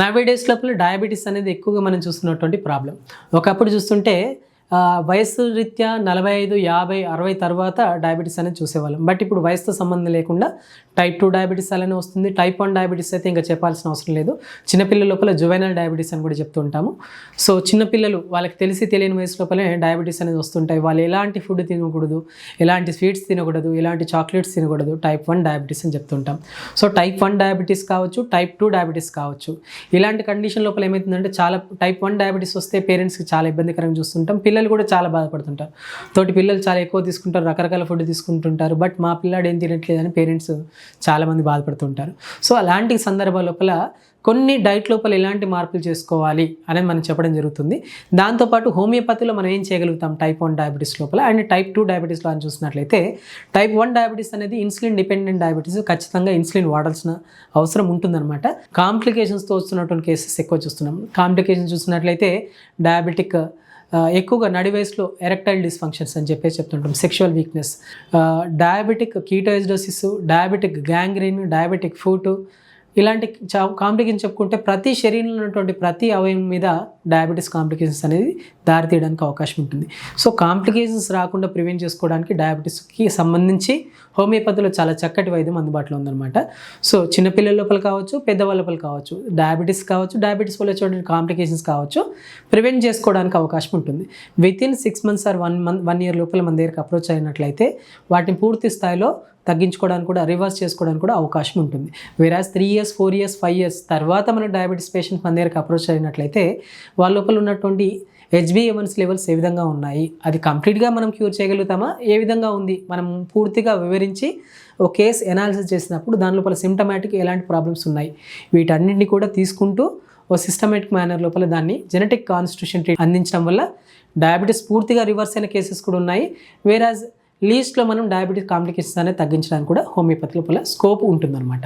నవే days లోపల diabetes అనేది ఎక్కువగా మనం చూస్తున్నటువంటి ప్రాబ్లం. ఒకప్పుడు చూస్తుంటే వయస్సు రీత్యా నలభై ఐదు యాభై అరవై తర్వాత డయాబెటీస్ అనేది చూసేవాళ్ళం. బట్ ఇప్పుడు వయసుతో సంబంధం లేకుండా టైప్ టూ డయాబెటీస్ అలానే వస్తుంది. టైప్ వన్ డయాబెటీస్ అయితే ఇంకా చెప్పాల్సిన అవసరం లేదు. చిన్నపిల్లల లోపల జువైనల్ డయాబెటీస్ అని కూడా చెప్తూ ఉంటాము. సో చిన్నపిల్లలు వాళ్ళకి తెలిసి తెలియని వయసు లోపలే డయాబెటీస్ అనేది వస్తుంటాయి. వాళ్ళు ఎలాంటి ఫుడ్ తినకూడదు ఎలాంటి స్వీట్స్ తినకూడదు ఎలాంటి చాక్లెట్స్ తినకూడదు టైప్ వన్ డయాబెటీస్ అని చెప్తుంటాం సో టైప్ వన్ డయాబెటీస్ కావచ్చు టైప్ టూ డయాబెటీస్ కావచ్చు. ఇలాంటి కండిషన్ లోపల ఏమవుతుందంటే చాలా టైప్ వన్ డయాబెటీస్ వస్తే పేరెంట్స్కి చాలా ఇబ్బందికరంగా చూస్తుంటాం. పిల్లలు కూడా చాలా బాధపడుతుంటారు. తోటి పిల్లలు చాలా ఎక్కువ తీసుకుంటారు రకరకాల ఫుడ్ తీసుకుంటుంటారు. బట్ మా పిల్లాడు ఏం తినట్లేదని పేరెంట్స్ చాలామంది బాధపడుతుంటారు. సో అలాంటి సందర్భాల లోపల కొన్ని డైట్ లోపల ఎలాంటి మార్పులు చేసుకోవాలి అనేది మనం చెప్పడం జరుగుతుంది. దాంతోపాటు హోమియోపతిలో మనం ఏం చేయగలుగుతాం? టైప్ వన్ డయాబెటీస్ లోపల అండ్ టైప్ టూ డయాబెటీస్లో అని చూసినట్లయితే టైప్ వన్ డయాబెటీస్ అనేది ఇన్సులిన్ డిపెండెంట్ డయాబెటీస్. ఖచ్చితంగా ఇన్సులిన్ వాడాల్సిన అవసరం ఉంటుందన్నమాట. కాంప్లికేషన్స్తో వస్తున్నటువంటి కేసెస్ ఎక్కువ చూస్తున్నాం. కాంప్లికేషన్స్ చూసినట్లయితే డయాబెటిక్ ఎక్కువగా నడి వయసులో ఎరెక్టైల్ డిస్ఫంక్షన్స్ అని చెప్పేసి చెప్తుంటాం sexual weakness diabetic ketoacidosis diabetic gangrene diabetic foot ఇలాంటి కాంప్లికేషన్ చెప్పుకుంటే ప్రతి శరీరంలో ఉన్నటువంటి ప్రతి అవయవం మీద డయాబెటీస్ కాంప్లికేషన్స్ అనేది దారితీయడానికి అవకాశం ఉంటుంది. సో కాంప్లికేషన్స్ రాకుండా ప్రివెంట్ చేసుకోవడానికి డయాబెటీస్కి సంబంధించి హోమియోపతిలో చాలా చక్కటి వైద్యం అందుబాటులో ఉందన్నమాట. సో చిన్నపిల్లల లోపల కావచ్చు పెద్దవాళ్ళ లోపల కావచ్చు డయాబెటీస్ కావచ్చు డయాబెటీస్ వల్ల వచ్చేటువంటి కాంప్లికేషన్స్ కావచ్చు ప్రివెంట్ చేసుకోవడానికి అవకాశం ఉంటుంది. Within six months or one month one year లోపల మన దగ్గరికి అప్రోచ్ అయినట్లయితే వాటిని పూర్తి స్థాయిలో తగ్గించుకోవడానికి కూడా రివర్స్ చేసుకోవడానికి కూడా అవకాశం ఉంటుంది. Average three years four years five years తర్వాత మనం డయాబెటీస్ పేషెంట్ మన దగ్గరకు అప్రోచ్ అయినట్లయితే వాళ్ళ లోపల ఉన్నటువంటి హెచ్బిఎవన్స్ లెవెల్స్ ఏ విధంగా ఉన్నాయి? అది కంప్లీట్గా మనం క్యూర్ చేయగలుగుతామా? ఏ విధంగా ఉంది? మనం పూర్తిగా వివరించి ఒక కేస్ ఎనాలిసిస్ చేసినప్పుడు దాని లోపల సిమ్టమాటిక్ ఎలాంటి ప్రాబ్లమ్స్ ఉన్నాయి? వీటన్నింటినీ కూడా తీసుకుంటూ ఓ సిస్టమేటిక్ మేనర్ లోపల దాన్ని జెనెటిక్ కాన్స్టిట్యూషన్ అందించడం వల్ల డయాబెటీస్ పూర్తిగా రివర్స్ అయిన కేసెస్ కూడా ఉన్నాయి. వేరాజ్ లీస్ట్లో మనం డయాబెటీస్ కాంప్లికేషన్స్ అనేది తగ్గించడానికి కూడా హోమియోపతి లోపల స్కోప్ ఉంటుందన్నమాట.